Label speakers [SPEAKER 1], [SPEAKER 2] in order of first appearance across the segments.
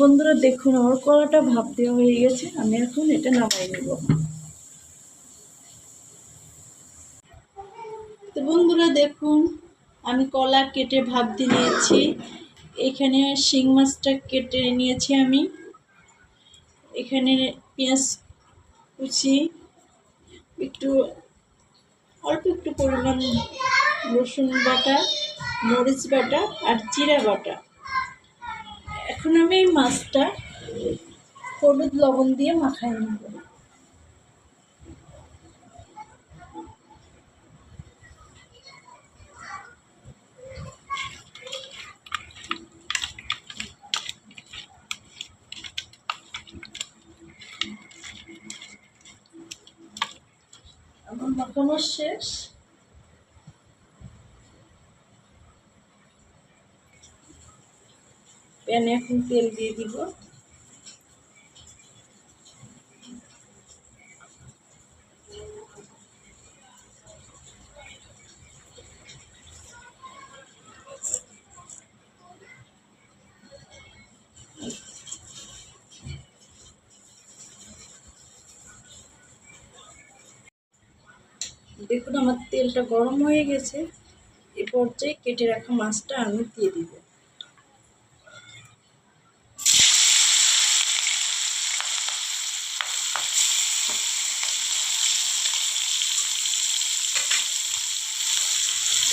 [SPEAKER 1] বন্ধুরা, দেখুন, আমার কলাটা ভাপ দেওয়া হয়ে গেছে। আমি এখন এটা নামাই নেব। তো বন্ধুরা, দেখুন, আমি কলা কেটে ভাপ দিয়ে নিয়েছি। এখানে শিং মাছটা কেটে নিয়েছি আমি। এখানে পেঁয়াজ কুচি, একটু, অল্প একটু পরিমাণ রসুন বাটা, মরিচ বাটা আর জিরা বাটা। এখন আমি এই মাছটা হলুদ লবণ দিয়ে মাখাই নেব। আমার মাখানো শেষ। প্যানে এখন তেল দিয়ে দিব। দেখুন, আমার তেলটা গরম হয়ে গেছে। এ পর্যায়ে কেটে রাখা মাছটা আমি দিয়ে দিব।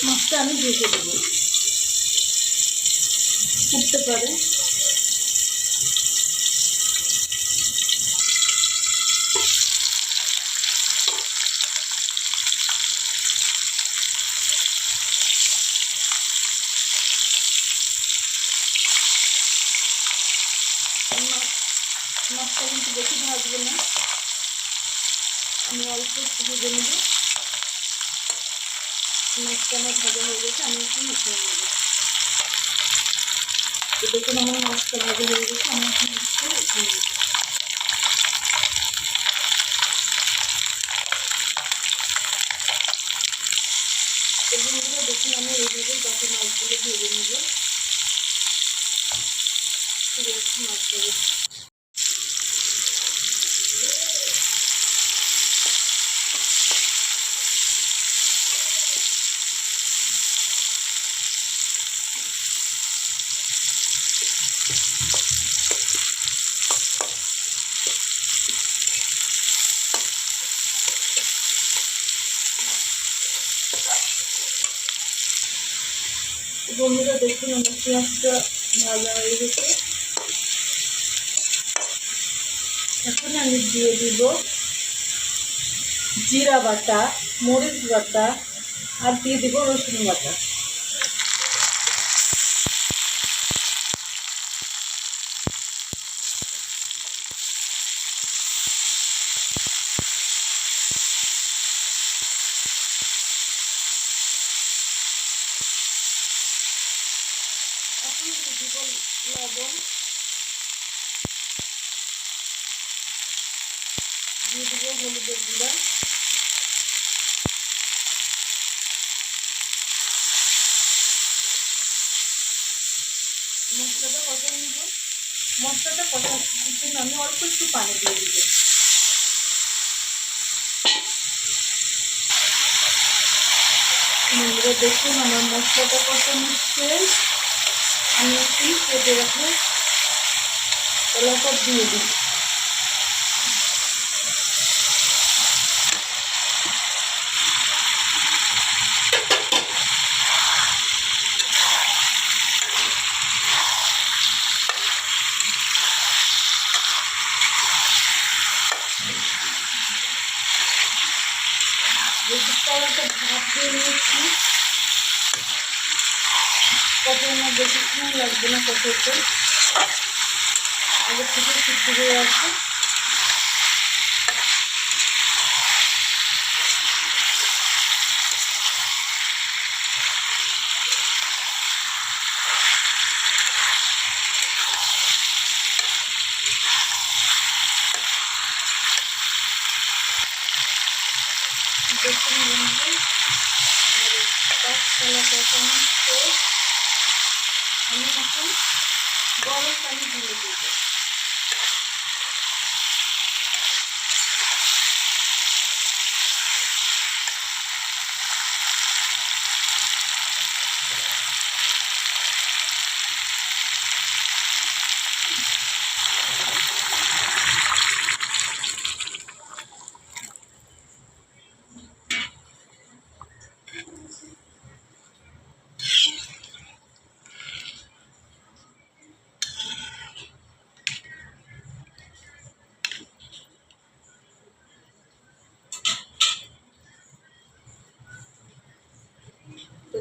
[SPEAKER 1] মাছটা আমি ভেজে দেবো ফুটতে পারে। মাছ- মাছটা কিন্তু বেশি ভাজবো না। আমি অল্প একটু ভেজে নেব। মাছটা আমার ভাজা হয়ে গেছে, আমি এখন উঠিয়ে নেব। দেখুন, আমার মাছটা ভাজা হয়ে গেছে, আমি এখন মাছটা উঠিয়ে নেব। বন্ধুরা, দেখুন, আমি এইভাবে বাকি মাছগুলো ভেজে নেব। ঠিক আছে মাছটা বন্ধুরা, দেখুন আমার পেঁয়াজটা ভাজা হয়ে গেছে। এখন আমি দিয়ে দিব জিরা বাটা, মরিচ বাটা, আর দিয়ে দিব রসুন বাটা। দিব লবণ দিয়ে দিব হলুদের গুঁড়া মশলাটা কষাই নিব মশলাটা কষার জন্য আমি অল্প একটু পানি দিয়ে দিব দেখুন আমার মশলাটা কষানো শেষ আমি একটু কেটে রাখব কলাটা দিয়ে দিই যেহেতু কলাটা ভাত দিয়ে নিয়েছি কখন আমার বেশি লাগবে না কষাইতে আগে থেকে সিদ্ধ হয়ে আছে। দেখুন বন্ধু কলা কষানো শেষ। আমি এখন গরম পানি দিয়ে দিব।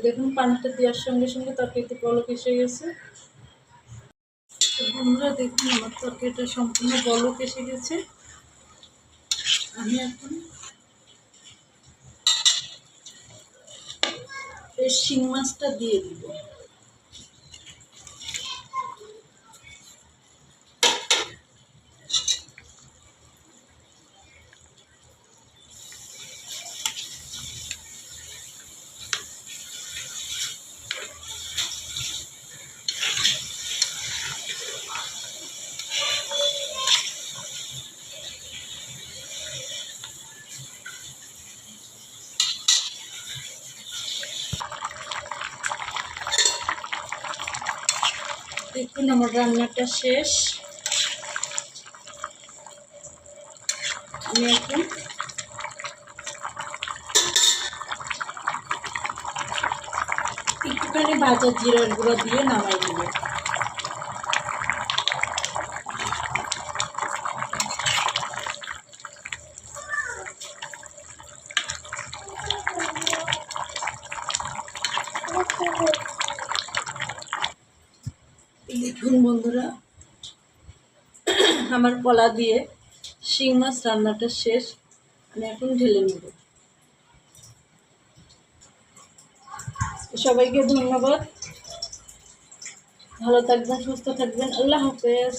[SPEAKER 1] দেখুন, পানিটা দেওয়ার সঙ্গে সঙ্গে তরকারিতে বলক এসে গেছে। বন্ধুরা দেখুন, আমার তরকারিটা সম্পূর্ণ বলক এসে গেছে। আমি এখন এই শিং মাছটা দিয়ে দিব। দেখুন আমার রান্নাটা শেষ। আমি এখন একটুখানি ভাজা জিরার গুঁড়ো দিয়ে নামাই দিব দেখুন বন্ধুরা, আমার কলা দিয়ে শিং মাছ রান্নাটা শেষ, আমি এখন ঢেলে নেব। সবাইকে ধন্যবাদ। ভালো থাকবেন, সুস্থ থাকবেন, আল্লাহ হাফেজ।